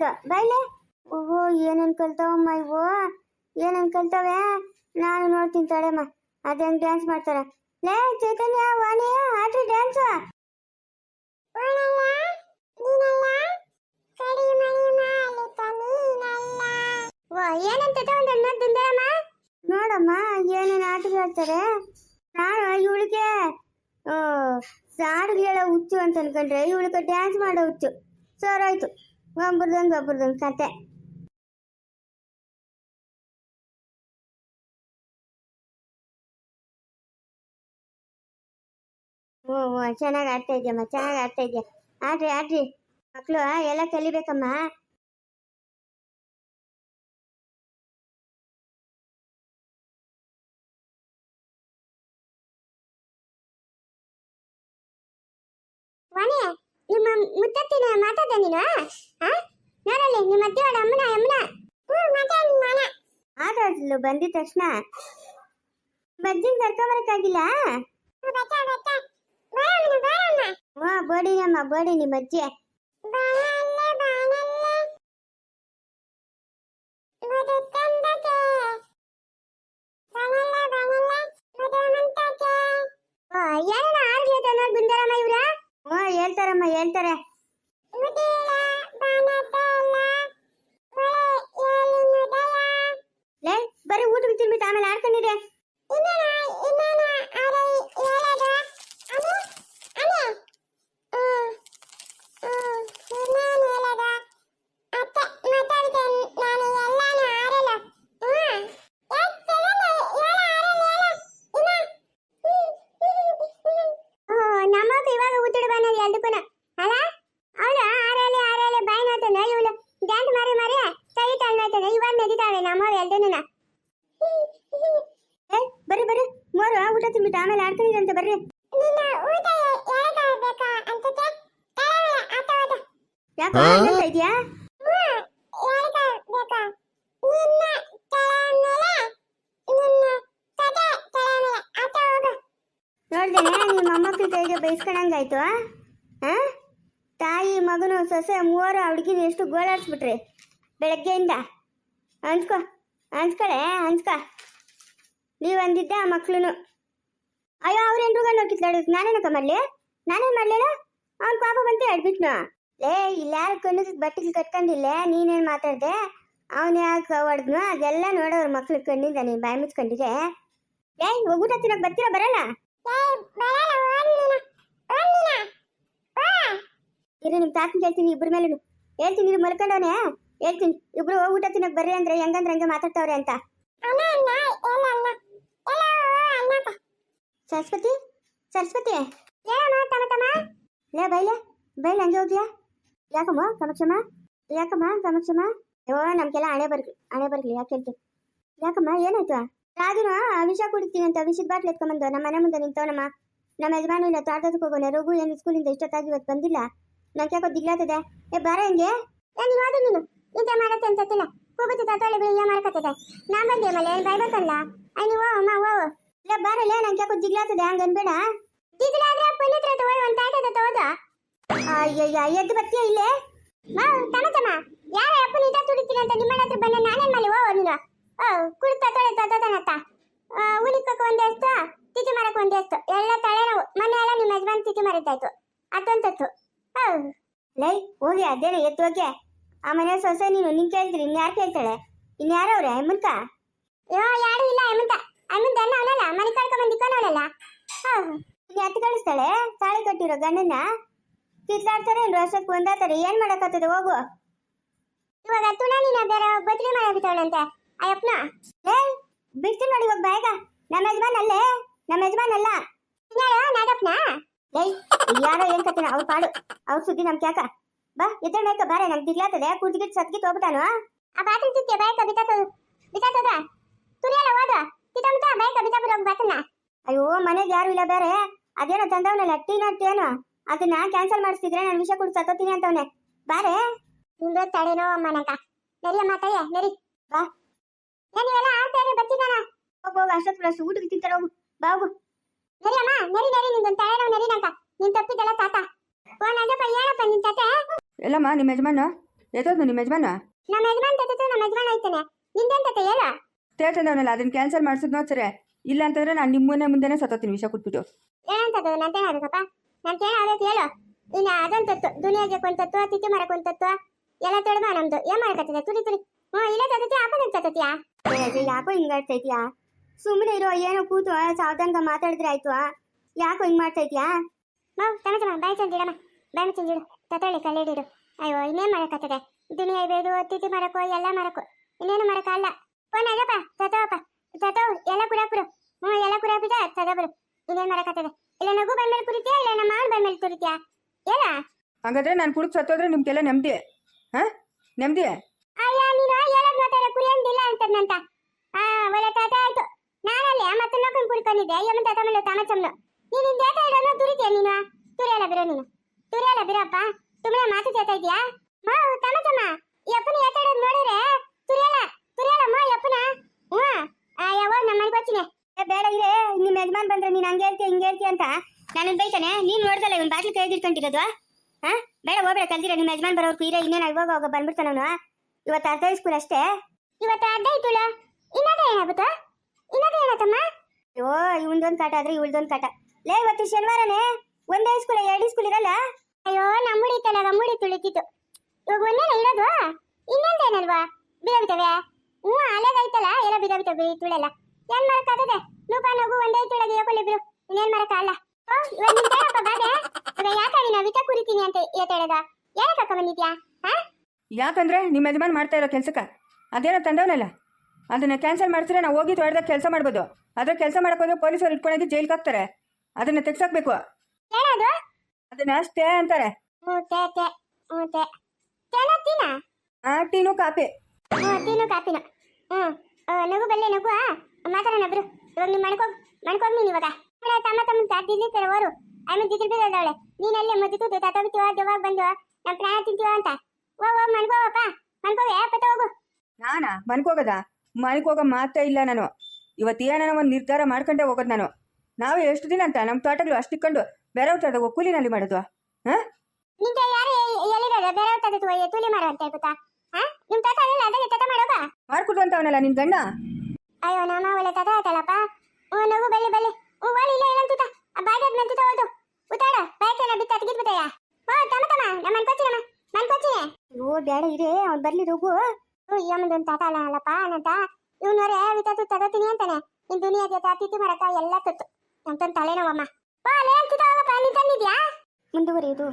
Dance ಬಾಯ್ಲೆ? ಓಹೋ ಏನೇನು ಕಲ್ತಾವಮ್ಮ ಇವು? ಏನೇನು ಕಲ್ತಾವೆ ನಾನು ನೋಡ್ತೀನಿ ತಡೆಮ್ಮ. ಅದೇನ್ ಡ್ಯಾನ್ಸ್ ಮಾಡ್ತಾರ. ಲೇ, ಚೈತನ್ಯ, ವಾಣಿ, ಆಡ್ರಿ ಡ್ಯಾನ್ಸ್ ನೋಡಮ್ಮ, ಏನೇನು ಆಟ ಆಡ್ತಾರೆ. ನಾನು ಇವಳಿಗೆ ಹಾಡು ಹೇಳೋ ಹುಚ್ಚು ಅಂತ ಅನ್ಕೊಂಡ್ರೆ ಇವಳಿಗೆ ಡ್ಯಾನ್ಸ್ ಮಾಡೋ ಹುಚ್ಚು. ಸೋರಾಯ್ತು ಒಬ್ಬರದೊಂದು ಒಬ್ಬರದೊಂದು ಕತೆ ಓ ಓ ಚೆನ್ನಾಗಿ ಆಡ್ತಾ ಇದೆಯಮ್ಮ ಚೆನ್ನಾಗಿ ಆಡ್ತಾ ಇದೆಯಾ ಆಡ್ರಿ ಆಡ್ರಿ ಮಕ್ಕಳು ಎಲ್ಲ ಕಲಿಬೇಕಮ್ಮ ವಾಣಿ ನಿಮ್ಮ ಮುತ್ತತ್ತಿನ ಮಾತಾಡ ನೀನು ಆ? ನೋಡಲ್ಲಿ ನಿಮ್ಮ ಅತ್ತೆ ಅಮ್ಮನ ಅಮ್ಮನ. ಆಟಾಡ್ಲು ಬಂದಿದ ತಕ್ಷಣ ಬಜ್ಜಿನ ಕರ್ಕೊಂಬರಕ್ಕಾಗಿಲ್ಲ ಓ ಬೋಡಿನಮ್ಮ ಬೋಡಿ ನಿಮ್ಮ ಅಜ್ಜಿ ಏನನ್ನ ಆಡ್ಲಿಯತನ ಗುಂಡರಮ್ಮ ಇವ್ರ ಹ್ಞೂ ಹೇಳ್ತಾರಮ್ಮ ಹೇಳ್ತಾರೆ ಲೇ ಬರೀ ಊಟಕ್ಕೆ ತಿನ್ಬಿಟ್ಟು ಆಮೇಲೆ ಆಡ್ಕೊಂಡಿದೆ ನಮ್ಮಕ್ಕ ಇವಾಗ ಊಟದ ಬಂದ ಎಲ್ದಕ್ಕೂನ ಅಲ್ಲ ಅವಳು ಆರೇಲೆ ಆರೇಲೆ ಬಾಯಿ ನೋಡ್ತಾನೆ ಇವಳು ಡ್ಯಾನ್ಸ್ ಮಾರಿ ಮಾರಿ ಕೈ ತಣ್ಣಾಯ್ತಾನೆ ಇವಾಗ ನಡೀತಾವೆ ನಮ್ಮ ಎಲ್ದೂನ ಬರ್ರಿ ಬರ್ರಿ ಮೂರು ಊಟ ತಿನ್ಬಿಟ್ಟು ಆಮೇಲೆ ಆಡ್ಕೊಂಡಿರಂತೆ ಬರ್ರಿ. ಯಾಕೆ ಇದೆಯಾ ನೋಡ್ದೇನೆ ನಿಮ್ಮ ಅಮ್ಮ ಕೈಗೆ ಬೈಸ್ಕೊಂಡಂಗಾಯ್ತು ಆ? ತಾಯಿ ಮಗನು ಸೊಸೆ ಮೂವರು ಹುಡುಗಿನ ಎಷ್ಟು ಗೋಳಾಡ್ಸ್ಬಿಟ್ರಿ ಬೆಳಗ್ಗೆಯಿಂದ. ಅನ್ಸ್ಕೊ ಅನ್ಸ್ಕೊಳೆ ಹಂಚ್ಕ ನೀವು ಅಂದಿದ್ದೆ ಆ ಮಕ್ಳು ಅಯ್ಯೋ ಅವ್ರೇನು ರುಗ ನೋಡ್ಕಿತ್ಲಾಡ ನಾನೇನಕ್ಕ ಮಾಡ್ಲಿ ನಾನೇನ್ ಮಾಡ್ಲಿಲ್ಲ ಅವ್ನ ಪಾಪ ಬಂತೆ ಅಡ್ಬಿಟ್ನು ಲೇ ಇಲ್ಲ ಯಾರು ಕಣ್ಣು ಬಟ್ಟೆಗೆ ಕಟ್ಕೊಂಡಿಲ್ಲ? ನೀನೇನ್ ಮಾತಾಡ್ದೆ? ಅವನ್ ಯಾಕೆ ಹೊಡೆದ್ನು? ಅದೆಲ್ಲ ನೋಡೋರ್ ಮಕ್ಳು ಕಣ್ಣಿಂದ ನೀನು ಬಾಯಿ ಮುಚ್ಕೊಂಡಿದೆ ಏಯ್ ಊಟ ತಿನ್ನಕ್ ಬರ್ತೀರಾ ಬರಲ್ಲ? ಇರು ನಿಮ್ ತಾತನ್ ಹೇಳ್ತೀನಿ ಇಬ್ರ ಮೇಲೆ ಹೇಳ್ತೀನಿ ಇದು ಮಲ್ಕೊಂಡವನೆ. ಹೇಳ್ತೀನಿ ಇಬ್ರು ಊಟ ತಿನ್ನಕ್ ಬರ್ರಿ ಅಂದ್ರೆ ಹೆಂಗಂದ್ರೆ ಹಂಗೆ ಮಾತಾಡ್ತಾವ್ರೆ ಅಂತ. ಸರಸ್ವತಿ? ಸರಸ್ವತಿ? ಲೇ ಬೈಲೆ. ಬೈಲೆ ಹಂಗೆ ಹೋಗ್ಯಾ ಯಾಕಮ್ಮ ಕಮಕ್ಷಮ್ಮ ಯಾಕಮ್ಮ ಕಮಕ್ಷಮ್ಮ ಅಯ್ಯೋ ನಮ್ಗೆಲ್ಲ ಹಣೆ ಬರ್ಲಿ ಹಣೆ ಬರ್ಲಿ ಯಾಕೆ ಹೇಳ್ತೀನಿ ಯಾಕಮ್ಮ ಏನಾಯ್ತು? ರಾಜುನ ವಿಷ ಕುಡಿತೀನಿ ಅಂತ ವಿಷದ ಬಾಟ್ಲು ಎತ್ಕೊಂಬಂದು ನಮ್ಮ ಮನೆ ಮುಂದೆ ನಿಂತವನಮ್ಮ. ನಮ್ಮ ಯಜಮಾನು ಇಲ್ಲ ತೋಟದಕ್ಕೆ ಹೋಗೋಣ. ರಘು ಏನು ಸ್ಕೂಲಿಂದ ಇಷ್ಟೊತ್ತಾಗಿ ಇವತ್ತು ಬಂದಿಲ್ಲ. ನಂಗೆ ಯಾಕೋ ದಿಗ್ಲಾತದೆ ಏ ಬಾರ ಹಂಗೆ? ಏ ನೀನು ಹೋದು ನೀನು. ನಿಜ ಮಾಡತ್ತೆ ಅನ್ಸತ್ತಿಲ್ಲ ಕೂಬತ್ತಿ ತತ್ತೊಳ್ಳೆ ಬೆಳಿಗ್ಗೆ ಮಾಡ್ಕತ್ತದೆ ನಾ ಬಂದೆ ಮಲೆ ಏನು ಬೈಬೇಕಲ್ಲ ಅಯ್ಯ ನೀವು ಅಮ್ಮ ಓ ಇಲ್ಲ ಬಾರಲ್ಲ ನಂಗೆ ಯಾಕೋ ಜಿಗ್ಲಾತದೆ ಹಂಗ ಅನ್ಬೇಡ. ಜಿಗ್ಲಾದ್ರೆ ಪುನೀತ್ರ ತಗೊಳ್ಳಿ ಒಂದು ತಾಯ್ತದ ತಗೋದ. ಅಯ್ಯಯ್ಯ ಎದ್ದು ಬರ್ತೀಯ ಇಲ್ಲೇ? ಮಾ ತಮತಮ್ಮ ಯಾರ ಅಪ್ಪ ನಿಜ ತುಡಿತೀನಿ ಅಂತ ನಿಮ್ಮ ಹತ್ರ ಬಂದ ನಾನೇನ್ ಮಾಡಿ ಓ ನೀನು. ಓ ಕುಡಿತ ತೊಳೆ ತತ್ತನತ್ತ ಉಳಿಕಕ್ಕೆ ಒಂದೆಷ್ಟು ತಿಥಿ ಮಾಡಕ್ಕೆ ಒಂದೆಷ್ಟು ಎಲ್ಲ ತಳೆ ನಾವು ಮನೆ ಎಲ್ಲ ನಿಮ್ಮ ಯಜಮಾನ್ ತಿಥಿ ಮಾಡಿದ್ದಾಯ್ತು ಅದೊಂದತ್ತು. ಲೈ ಹೋಗಿ ಅದೇನೆ ಎತ್ತು ಹೋಗಿ. ಆ ಮನೆ ಸೊಸೆ ನೀನು ನಿನ್ ಕೇಳ್ತೀರಿ ಇನ್ಯಾರು ಕೇಳ್ತಾಳೆ? ಇನ್ಯಾರು ಅವ್ರೆ ಅಮ್ಮಂತ ಯೋ ಯಾರು ಇಲ್ಲ ಅಮ್ಮಂತ ಅಮ್ಮಂತ ಅನ್ನ ಅವನಲ್ಲ ಮನೆ ಬಂದಿಕ್ಕನವಳಲ್ಲ ಹಾ. ಎತ್ತು ಕಳಿಸ್ತಾಳೆ? ತಾಳಿ ಕಟ್ಟಿರೋ ಗಂಡನ ಕಿತ್ಲಾಡ್ತಾರೆ ವರ್ಷಕ್ಕೆ ಒಂದಾತಾರೆ ಏನ್ ಮಾಡಕತ್ತದ ಹೋಗು. ಇವಾಗ ತುಣ ನೀನ ಬೇರೆ ಬದ್ಲಿ ಮಾಡಾಕಿತಾವಳಂತೆ ಅಯ್ಯಪ್ಪನ. ಏ ಬಿಡ್ತೀನಿ ನೋಡಿ ಇವಾಗ ಬೇಗ ನಮ್ಮ ಯಜಮಾನ್ ಅಲ್ಲೇ ನಮ್ಮ ಯಜಮಾನ್ ಅಲ್ಲ ನಾಗಪ್ಪನ? ಏಯ್ ಯಾರೋ ಏನ್ ಕತ್ತಿನ ಅವ್ರ ಪಾಡು. ಅವ್ರ ಸುದ್ದಿ ನಮ್ ಕ್ಯಾಕ ಬಾ ಎದ್ದ ಮೇಕ ಬಾರೆ. ನಮ್ ದಿಗ್ಲಾತದೆ ಕುಡ್ದಿಗಿಟ್ ಸತ್ಗಿಟ್ ಹೋಗ್ಬಿಟ್ಟಾನು. ಆ ಬಾತ್ರೂಮ್ ಸಿಕ್ಕೆ ಬಾಯ್ಕ ಬಿತಾತ ಬಿತ್ತಾತದ ತುರಿಯಲ್ಲ ಹೋದ ಕಿತಂತ ಬಾಯ್ಕ ಬಿತಾ ಬಿಡೋಗ್ ಬಾತನ್ನ ಅಯ್ಯೋ ಮನೆಗೆ ಯಾರು ಇಲ್ಲ ಬೇರೆ. ಅದೇನೋ ತಂದವನಲ್ಲ ಟೇನೋ ಏನೋ. ಅದನ್ನ ಕ್ಯಾನ್ಸಲ್ ಮಾಡಿಸ್ತಿದ್ರೆ ನಾನು ವಿಷ ಕುಡ್ ಸತ್ತೋತೀನಿ ಅಂತವನೆ. ಬಾರೆ. ನಿಂದು ತಡೆನೋ ಅಮ್ಮನಕ ನರಿ ಅಮ್ಮ ತಾಯ ನರಿ ಬಾ. ನೀವೆಲ್ಲ ಆಡ್ತಾ ಇದ್ರೆ ಬರ್ತೀನಿ ನಾನು ಹೋಗು ಹೋಗು ಅಷ್ಟೊತ್ತು ಪ್ಲಸ್ ಊಟಕ್ಕೆ ತಿಂತಾರೆ ಹೋಗು. ಬಾ ಹೋಗು. ನರಿ ಅಮ್ಮ ನರಿ ನರಿ ನಿಂದೊಂದು ತಡೆನೋ ನರಿ ನಂಕ ನಿನ್ ತಪ್ಪಿದ್ದಲ್ಲ ತಾತ. ಓ ನಂದಪ್ಪ ಏನಪ್ಪ ನಿನ್ ತಾತ. ಎಲ್ಲಮ್ಮ ನಿಮ್ಮ ಯಜಮಾನ? ಎತ್ತೋದು ನಿಮ್ಮ ಯಜಮಾನ? ನಮ್ಮ ಯಜಮಾನ್ ತಾತ ನಮ್ಮ ಯಜಮಾನ್ ಐತಾನೆ. ನಿಂದೇನ್ ತಾತ ಹೇಳ? ತೇಟಂದವನಲ್ಲ ಅದನ್ನ ಕ್ಯಾನ್ಸಲ್ ಮಾಡಿಸಿದ್ ನೋಡ್ಸರೆ ಇಲ್ಲ ಅಂತಂದ್ರೆ ನಾನು ನಿಮ್ಮನೆ ಮುಂದೆನೇ ಸತ್ತೋತೀನಿ, ವಿಷ ಕೊಟ್ಬಿಟ್ಟು. ನಾನು ಮರಕ್ ತತ್ವ ಎಲ್ಲ ಏನ್ ಇಲ್ಲ ಯಾಕೋ ಸುಮ್ಮನೆ ಇರೋ, ಏನೋ ಕೂತು ಸಾವಧಾನಗ ಮಾತಾಡಿದ್ರೆ ಆಯ್ತು. ಯಾಕೋ ಹಿಂಗ್ ಮಾಡ್ತಾ ಇದೀಯಾ ಮಾವ್ ತಮ ತಮ ಬಾಯಿ ಚಂದಿಡಮ್ಮ ಬಾಯಿ ಚಂದಿಡು ತತಳಿ ಕಲ್ಲಿಡಿಡು ಅಯ್ಯೋ, ಇನ್ನೇನ್ ಮಾಡಕತ್ತದೆ ದುನಿಯಾ ಬೇದು ತಿಥಿ ಮರಕೋ ಎಲ್ಲ ಮರಕೋ ಇನ್ನೇನು ಮರಕ ಅಲ್ಲ ಫೋನ್ ಆಗಪ್ಪ ತತೋಪ್ಪ ತತೋ ಎಲ್ಲ ಕುರಾಪುರು ಹ್ಞೂ ಎಲ್ಲ ಕುರಾಪಿದ ತಗೋಬರು ಇನ್ನೇನು ಮಾಡಕತ್ತದೆ? ಇಲ್ಲ ನಗು ಬಂದ್ಮೇಲೆ ಕುರಿತೀಯಾ ಇಲ್ಲ ನಮ್ಮ ಮಾವನ್ ಬಂದ್ಮೇಲೆ ಕುರಿತೀಯಾ? ಏನ ಹಾಗಾದ್ರೆ ನಾನು ಕುಡಿದು ಸತ್ತೋದ್ರೆ ನಿಮ್ಗೆಲ್ಲ ನೆಮ್ಮದಿ ಹಾ? ನೆಮ್ಮದಿ ಅಯ್ಯ ನೀನು ಹೇಳದ್ ಮಾತಾಡ. ಕುರಿಯಂದಿಲ್ಲ ಅಂತದ್ನಂತ ಆ ಒಳ್ಳೆ ತಾತ ಆಯ್ತು. ನಾನಲ್ಲಿ ಮತ್ತೆ ನೋಕೊಂಡು ಕುಡ್ಕೊಂಡಿದ್ದೆ ಯಮ್ಮ ತಾತ ಮೇಲೆ ತಾಮಚಮ್ನು ನೀನು ಹಿಂದೆ ಏಟ ಇಡೋನು ತುರಿತೀಯ ನೀನು? ತುರಿಯಲ್ಲ ಬಿರೋ ನೀನು. ತುರಿಯಲ್ಲ ಬಿರಪ್ಪ ಸುಮ್ಮನೆ ಮಾತು ಕೇಳ್ತಾ ಇದೀಯಾ ಮಾ ತಾಮಚಮ್ಮ ಈ ಅಪ್ಪನ ಏಟ ಇಡೋದು ನೋಡಿದ್ರೆ ತುರಿಯಲ್ಲ ಅಮ್ಮ ಮಾ ಈ ಆ ಹ್ಞೂ ಯಾವಾಗ ನಮ್ಮ ಮನೆಗೆ ಬರ್ತೀನಿ? ಬೇಡ ಇರೇ. ನಿಮ್ಮ ಯಜಮಾನ್ ಬಂದ್ರೆ ನೀನು ಹಂಗೆ ಹೇಳ್ತೀಯ ಹಿಂಗೆ ಹೇಳ್ತೀಯ ಅಂತ ನಾನು ಬೈತಾನೆ. ನೀನು ನೋಡ್ದಲ್ಲ ಇವನ್ ಬಾಟ್ಲಿ ಕೈಗೆ ಇಟ್ಕೊಂಡಿರೋದು? ಹಾ? ಬೇಡ ಹೋಗ್ಬೇಡ ಕಲ್ದಿರ. ನಿಮ್ಮ ಯಜಮಾನ್ ಬರೋರ್ಗು ಇರೇ ಇನ್ನೇನು ಇವಾಗ ಹೋಗ ಬಂದ್ಬಿಡ್ತಾನ ಅವನು. ಇವತ್ತು ಅರ್ಧ ಸ್ಕೂಲ್ ಅಷ್ಟೇ. ಇವತ್ತು ಅರ್ಧ ಇತ್ತುಳ ಇನ್ನದ ಏನಾಗುತ್ತ? ಇನ್ನದ ಏನಾತಮ್ಮ? ಅಯ್ಯೋ ಇವನ್ದೊಂದು ಕಾಟ ಆದ್ರೆ ಇವಳ್ದೊಂದು ಕಾಟ. ಲೇ ಇವತ್ತು ಶನಿವಾರನೇ. ಒಂದೇ ಸ್ಕೂಲ್ ಎರಡು ಸ್ಕೂಲ್ ಇರಲ್ಲ? ಅಯ್ಯೋ ನಮ್ಮುಡಿ ಇತ್ತಲ್ಲ ನಮ್ಮುಡಿ ತುಳಿತಿತ್ತು ಇವಾಗ ಒಂದೇನ ಇರೋದು? ಇನ್ನೊಂದೇನಲ್ವಾ? ಬಿಡಬಿಟ್ಟವೆ ಹ್ಞೂ ಅಲೆಗೈತಲ್ಲ ಎಲ್ಲ ಬಿಡ ಬಿಟ್ಟ ತುಳೆಲ್ಲ. ಏನ್ ಮಾಡಕ್ಕಾಗದೆ ನೂಪ ನಗು ಒಂದೇ ತುಳಗೆ ಯೋಕೊಳ್ಳಿಬ್ರು ಇನ್ನೇನ್ ಮಾಡಕ್ಕಾಗಲ್ಲ ಓ ಇವಾಗ ನಿನ್ ಕೇಳಪ್ಪ ಬಾದೆ ಇವಾಗ ಯಾಕೆ ನೀನು ಅವಿತ ಕುರಿತೀನಿ ಅಂತ ಏತೇಳದ ಏನಕ್ಕೆ ಬಂದಿದ್ಯಾ? ಹಾ? ಯಾಕಂದ್ರೆ ನಿಮ್ಮ ಯಜಮಾನ್ ಮಾಡ್ತಾ ಇರೋ ಕೆಲ್ಸಕ್ಕೆ. ಅದೇನೋ ತಂದವನಲ್ಲ ಅದನ್ನ ಕ್ಯಾನ್ಸಲ್ ಮಾಡಿಸಿದ್ರೆ ನಾವು ಹೋಗಿ ತೊಳೆದಾಗ ಕೆಲಸ ಮಾಡ್ಬೋದು. ಅದ್ರ ಕೆಲಸ ಹೋದ್ರೆ ಪೊಲೀಸರು ಇಟ್ಕೊಂಡೋಗಿ ಜೈಲ್ಗೆ ಹಾಕ್ತಾರೆ. ಅದನ್ನ ತೆಗ್ಸಾಕ್ಬೇಕು. ಏನದು? ಅದನ್ನ ಸ್ಟೇ ಅಂತಾರೆ. ಹ್ಞೂ ತೇ ತೇ ಹ್ಞೂ ತೇ ತೇನ ತೀನ ಆ ಟೀನು ಕಾಪಿ ತೀನು ಕಾಪಿನ. ಹ್ಞೂ ನಗು ಬಲ್ಲೆ ನಗು ಮಾತಾಡೋಣ ಬ್ರು ಇವಾಗ ನೀವು ಮಣ್ಕೋಗ್ ಮಣ್ಕೋಗ್ ನೀನು ಇವಾಗ. ತಮ್ಮ ತಮ್ಮ ದಿಲ್ಲಿ ಓರು? ಆಮೇಲೆ ದಿದ್ರು ಬಿದ್ದವಳೆ ನೀನಲ್ಲಿ ಮದ್ದು ತುದ್ದು ತತ್ತೋಗ್ತೀವ ದೆವ್ವಾಗ ಬಂದು ನಮ್ಮ ಪ್ರಾಣ ತಿಂತೀವ ಅಂತ. ಓ ಓ ಮಣ್ಕೋವಪ್ಪ ಮಣ್ಕೋವೆ ಪತ್ತ ಹೋಗು. ನಾನಾ? ಮನ್ಕೋಗದ ಮನ್ಕೋಗ ಮಾತೇ ಇಲ್ಲ ನಾನು. ಇವತ್ತು ಏನಾನ ಒಂದು ನಿರ್ಧಾರ ಮಾಡ್ಕೊಂಡೆ ಹೋಗೋದು ನಾನು. ನಾವು ಎಷ್ಟು ದಿನ ಅಂತ? ನಮ್ಮ ತೋಟಗಳು ಅಷ್ಟಿಕ್ಕೊಂಡು ಬೇರೆಯವ್ರ ತೋಟಕ್ಕೆ ಕೂಲಿನಲ್ಲಿ ಮಾಡೋದು ಹಾಂ? ನಿಂಗೆ ಯಾರು ಎಲ್ಲಿರೋದು? ಬೇರೆ ತೋಟದ ಕೂಲಿ ಮಾಡು ಅಂತ ಹೇಳ್ಬಿಟ್ಟ ನಿಮ್ ತಾತ ಅಲ್ಲ ಅದೇ ತಾತ ಮಾಡೋಗ ಮಾಡ್ಕೊಡು ಅಂತವನಲ್ಲ ನಿನ್ ಗಂಡ? ಅಯ್ಯೋ ನಮ್ಮ ಒಳ್ಳೆ ತಾತ ಆಯ್ತಲ್ಲಪ್ಪ. ಹ್ಞೂ ನಗು ಬಲ್ಲಿ ಬಲ್ಲಿ. ಹ್ಞೂ ಒಳ್ಳೆ ಇಲ್ಲ ಏನಂತುತ್ತ ಆ ಬಾಯ್ದದ್ ನಂತಿತ ಹೌದು ಉತ್ತಾಡ ಬಾಯ್ಕೇನ ಬಿತ್ತ ತೆಗಿದ್ ಬಿಟ್ಟಯ್ಯ ಓ ತಮ್ಮ ತಮ್ಮ. ನಮ್ಮ ಮನ್ಕೋಚಿನಮ್ಮ ಮನ್ಕೋಚಿನಿ ಓ ಬೇಡ ಇರೇ. ಅವ್ನು ಬರ್ಲಿ ರುಗು ಓ ಯಮ್ಮದೊಂದು ತಾತ ಅಲ್ಲ ಅಲ್ಲಪ್ಪ ನಂತ ಇವ್ನವರೇ ವಿತತ್ತು ತಗೋತೀನಿ ಅಂತಾನೆ. ನಿನ್ ದುನಿಯಾದ ತಾತಿತ್ತು ಮರಕ ಎಲ್ಲ ತತ್ತು. ನಂತೊಂದು ತಲೆನೋವಮ್ಮ. ಓ ಅಲ್ಲೇ ಅಂತಿತ ಹೋಗಪ್ಪ ನೀನ್ ತಂದಿದ್ಯಾ? ಮುಂದುವರಿಯುದು.